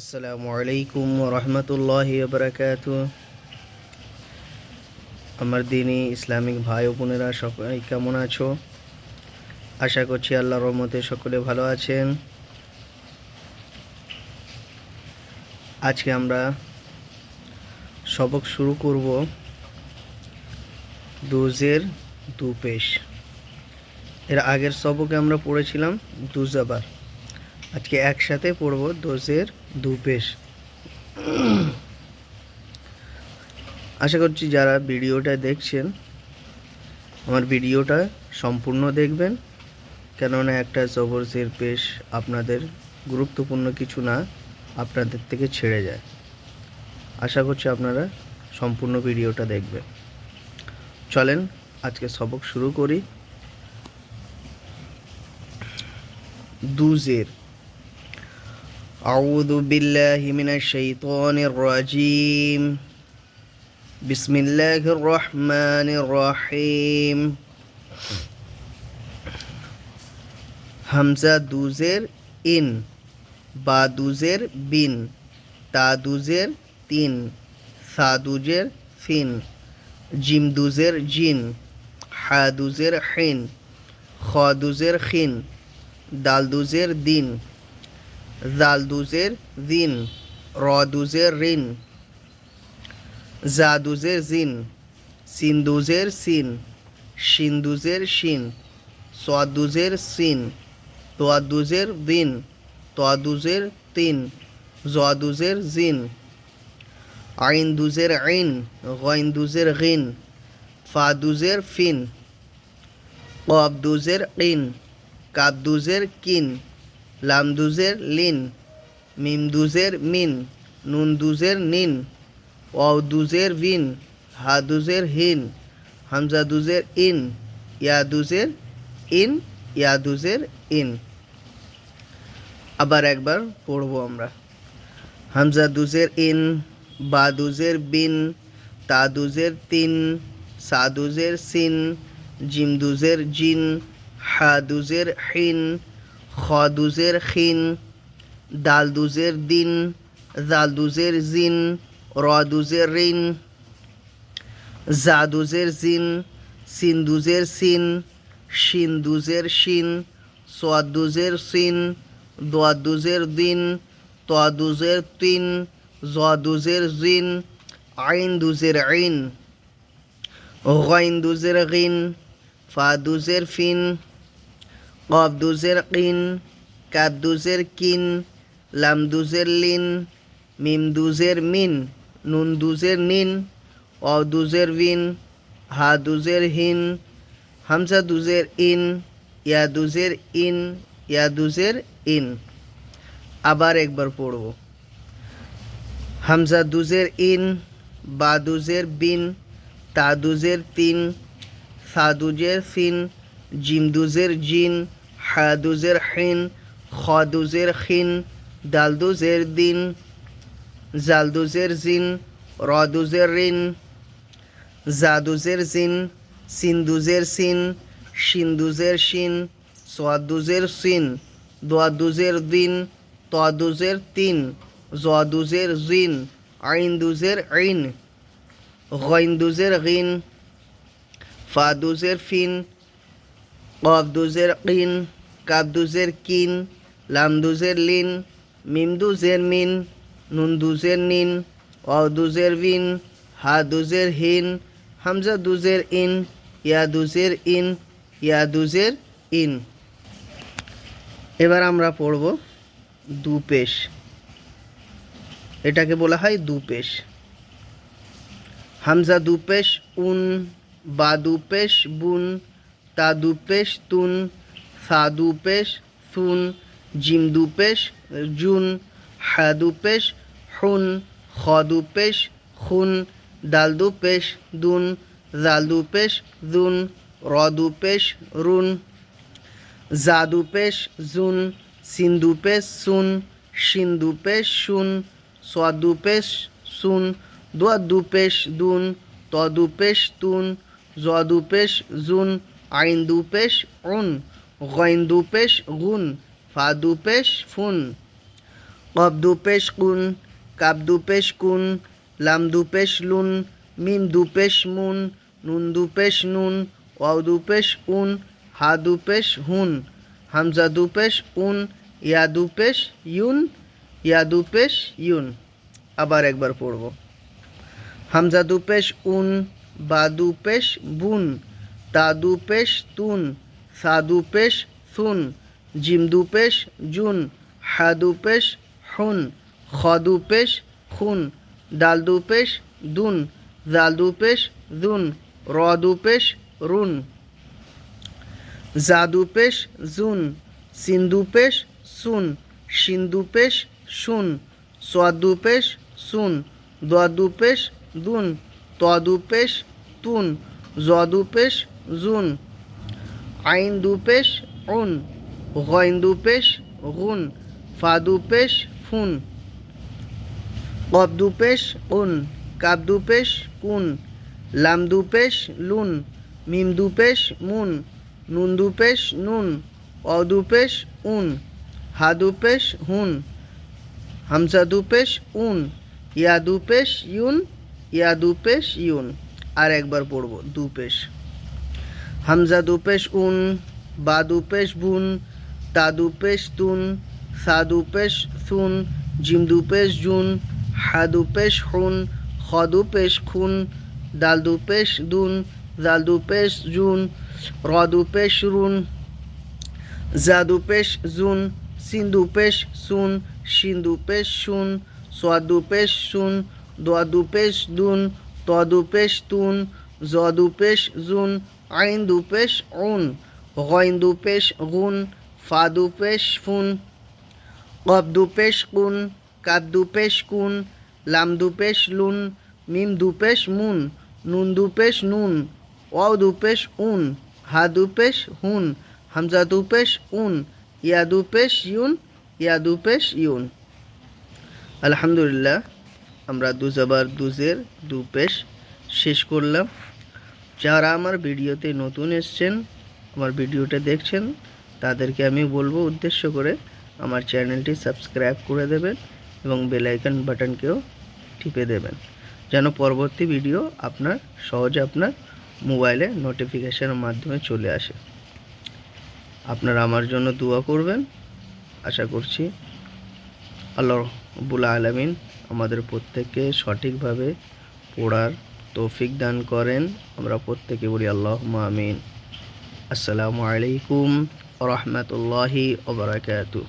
আসসালামু আলাইকুম রহমতুল্লাহ বারকাত আমার দিনই ইসলামিক ভাই বোনেরা সকলে কেমন আছো? আশা করছি আল্লাহর রহমতে সকলে ভালো আছেন। আজকে আমরা সবক শুরু করব দুজের দু পেশ এর আগের সবকে আমরা পড়েছিলাম দুজাবার। আজকে একসাথে পড়ব দোষের দু পেশ আশা করছি যারা ভিডিওটা দেখছেন, আমার ভিডিওটা সম্পূর্ণ দেখবেন। কেননা একটা জবরজের পেশ আপনাদের গুরুত্বপূর্ণ কিছু না, আপনাদের থেকে ছেড়ে যায়। আশা করছি আপনারা সম্পূর্ণ ভিডিওটা দেখবেন। চলেন, আজকে সবক শুরু করি। দুজের أعوذ بالله من الشيطان الرجيم بسم الله الرحمن الرحيم হামজা দুজের ইন বা দুজের বিন তা দুজের তিন সা দুজের ফিন জিম দুজের জিন হা দুজের হিন খ দুজের খিন দাল দুজের দিন জাল দুজের দিন র দুজের রিন জা দুজের জিন সিন দুজের সিন শিন দুজের শিন সোয়া সিন তোয়া দুজের দিন তোয়া তিন জোয়া জিন আইন দুজের আইন গইন দুজের গিন ফা ফিন কব দুজের ইন কাব দুজের কিন লাম দুজের লিন মিম দুজের মিন, নুনদুজের নিন ওয়াও দুজের বিন হা দুজের হিন, হামজাদুজের ইন, ইয়াদুজের ইন ইয়াদুজের ইন। আবার একবার পড়ব আমরা। হামজাদুজের ইন, বাদুজের বিন, তাদুজের তিন সা দুজের সিন, জিমদুজের জিন, হাদুজের হিন খ দুজের খিন দাল দুজের দিন জাল দুজের জিন র দুজের রিন জা দুজের জিন সিন দুজের সিন শিন দুজের শিন সোয়াদ দুজের সিন দোয়া দুজের দিন তোয়া দুজের তিন জোয়া দুজের জিন আইন দুজের আইন দুজের গিন ফা দুজের ফিন কব দুজের কিন কাব দুজের কিন লাম দুজের লিন মিম দুজের মিন নুন দুজের নিন অ দুজের বিন হা দুজের হিন হামজা দুজের ইন ইয়া দুজের ইন ইয়া দুজের ইন আবার একবার পড়ব। হামজা দুজের ইন বা দুজের বিন তা দুজের তিন সা দুজের ফিন জিম দুজের জিন হা দুজের হিন খ দুজের খিন দাল দুজের দিন জাল দুজের জিন র দুজের রিন জা দুজের জিন সিন দুজের সিন শিন দুজের শিন সোয়া সিন দোয়া দুজের দিন তোয়া দুজের তিন জোয়া দুজের জিন আইন দুজের আইন গইন দুজের গিন ফা দুজের ফিন কব দুজের কিন কাব দুজের কিন লাম দুজের লিন মিম দুজের মিন নুন দুজের নিন অ দুজের বিন হা দুজের হিন হামজা দুজের ইন ইয়া দুজের ইন ইয়া দুজের ইন। এবার আমরা পড়ব দু পেশ এটাকে বলা হয় দু পেশ হামজা দু পেশ উন, বা দু পেশ বুন তা দু পেশ তুন সা সুন জিম দু জুন হা দু পেশ হুন খ খুন দাল দুন জাল দু জুন র দু পেশ রুন জা জুন সিন দু পেশ সুন শিন দু পেশ শুন সোয়া দু সুন দোয়া দু দুন ত দু তুন জ জুন আইন দু পেশ উন গইন দু পেশ গুন ফা দু পেশ ফুন কব দু পেশ কুন কাব দু পেশ কুন লাম দু পেশ লুন মিম দু পেশ মুন নুন দু পেশ নুন ওয়াও দু পেশ উন হা দু পেশ হুন হামজা দু পেশ উন ইয়া দু পেশ ইউন ইয়া দু পেশ ইউন আবার একবার পড়ব হামজা দু পেশ উন বা দু পেশ বুন তা দু পেশ তুন সা দু পেশ সুন জিম দু পেশ জুন হা দু পেশ হুন খ দু পেশ খুন দাল দু পেশ দুন জাল দু পেশ দুন র রুন। জা দু পেশ জুন সিন দু পেশ সুন শিন শুন সোয়াদ সুন দোয়া দু পেশ দুন ত দু পেশ তুন জ দু পেশ জুন আইন দু পেশ উন গইন দু পেশ গুন ফা দু পেশ ফুন কব দু পেশ উন কাব দু পেশ কুন লাম দু পেশ লুন মিম দু পেশ মুন নুন দু পেশ নুন অ দু পেশ উন হা দু পেশ হুন হামজা দু পেশ উন ইয়া দু পেশ ইউন ইয়া দু পেশ ইউন আর একবার পড়ব দু পেশ হামজা দু পেশ উন, বা দু পেশ বুন, তা দু পেশ তুন, সা দু পেশ সুন, জিম দু পেশ জুন, হা দু পেশ হুন, খ দু পেশ খুন, দাল দু পেশ দুন, জাল দু পেশ জুন, র দু পেশ রুন, জা দু পেশ জুন, সিন দু পেশ সুন, শিন দু পেশ শুন সোয়া দু পেশ শুন দোয়া দু পেশ দুন, ত দু পেশ তুন, জ দু পেশ জুন আইন দু পেশ উন গইন দু পেশ গুন ফা দু পেশ ফুন কব দু পেশ কুন কাব দু পেশ কুন, লাম দু পেশ লুন, মিম দু পেশ মুন, নুন দু পেশ নুন, ওয়াও দু পেশ উন, হা দু পেশ হুন, হামজা দু পেশ উন, ইয়া দু পেশ ইউন, ইয়া দু পেশ ইউন। আলহামদুলিল্লাহ, আমরা দু জবার দুজের দু পেশ শেষ করলাম। যারা আমার ভিডিওতে নতুন এসছেন, আমার ভিডিওটা দেখছেন, তাদেরকে আমি বলব উদ্দেশ্য করে আমার চ্যানেলটি সাবস্ক্রাইব করে দেবেন এবং বেল আইকন বাটনকেও টিপে দেবেন, যেন পরবর্তী ভিডিও আপনার, সহজে আপনার মোবাইলে নোটিফিকেশনের মাধ্যমে চলে আসে। আপনারা আমার জন্য দোয়া করবেন। আশা করছি আল্লাহ রব্বুল আলমিন আমাদের প্রত্যেককে সঠিকভাবে পড়ার তৌফিক দান করেন। আমরা প্রত্যেকে বলি আল্লাহ আমিন। আসসালামু আলাইকুম রহমতুল্লাহি ওবরাকাতু